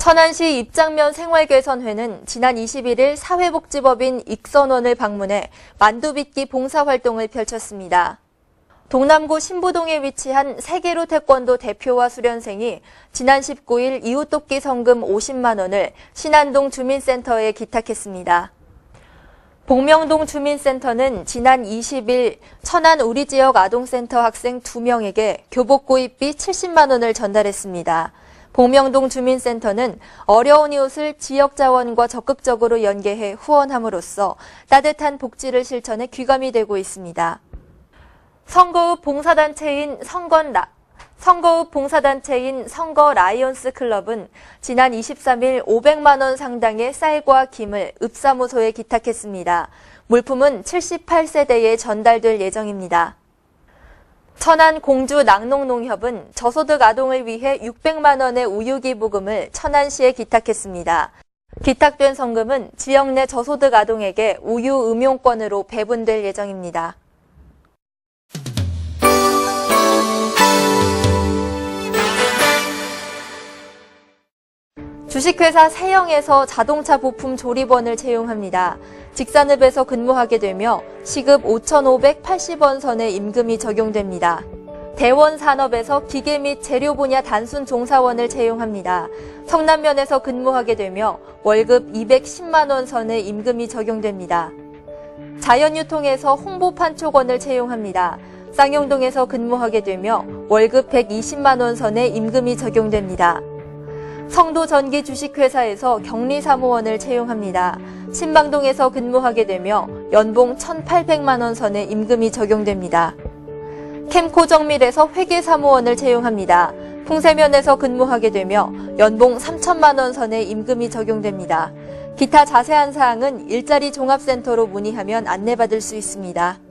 천안시 입장면 생활개선회는 지난 21일 사회복지법인 익선원을 방문해 만두빚기 봉사활동을 펼쳤습니다. 동남구 신부동에 위치한 세계로 태권도 대표와 수련생이 지난 19일 이웃돕기 성금 50만 원을 신안동 주민센터에 기탁했습니다. 복명동 주민센터는 지난 20일 천안 우리 지역 아동센터 학생 2명에게 교복 구입비 70만 원을 전달했습니다. 복명동 주민센터는 어려운 이웃을 지역 자원과 적극적으로 연계해 후원함으로써 따뜻한 복지를 실천해 귀감이 되고 있습니다. 선거읍 봉사단체인 선건 라, 선거읍 봉사단체인 선거 라이온스 클럽은 지난 23일 500만 원 상당의 쌀과 김을 읍사무소에 기탁했습니다. 물품은 78세대에 전달될 예정입니다. 천안 공주 낙농농협은 저소득 아동을 위해 600만 원의 우유 기부금을 천안시에 기탁했습니다. 기탁된 성금은 지역 내 저소득 아동에게 우유 음용권으로 배분될 예정입니다. 주식회사 세영에서 자동차 부품 조립원을 채용합니다. 직산읍에서 근무하게 되며 시급 5,580원 선의 임금이 적용됩니다. 대원산업에서 기계 및 재료 분야 단순 종사원을 채용합니다. 성남면에서 근무하게 되며 월급 210만 원 선의 임금이 적용됩니다. 자연유통에서 홍보판촉원을 채용합니다. 쌍용동에서 근무하게 되며 월급 120만 원 선의 임금이 적용됩니다. 성도 전기 주식회사에서 격리 사무원을 채용합니다. 신방동에서 근무하게 되며 연봉 1,800만 원 선의 임금이 적용됩니다. 캠코 정밀에서 회계 사무원을 채용합니다. 풍세면에서 근무하게 되며 연봉 3천만 원 선의 임금이 적용됩니다. 기타 자세한 사항은 일자리 종합센터로 문의하면 안내받을 수 있습니다.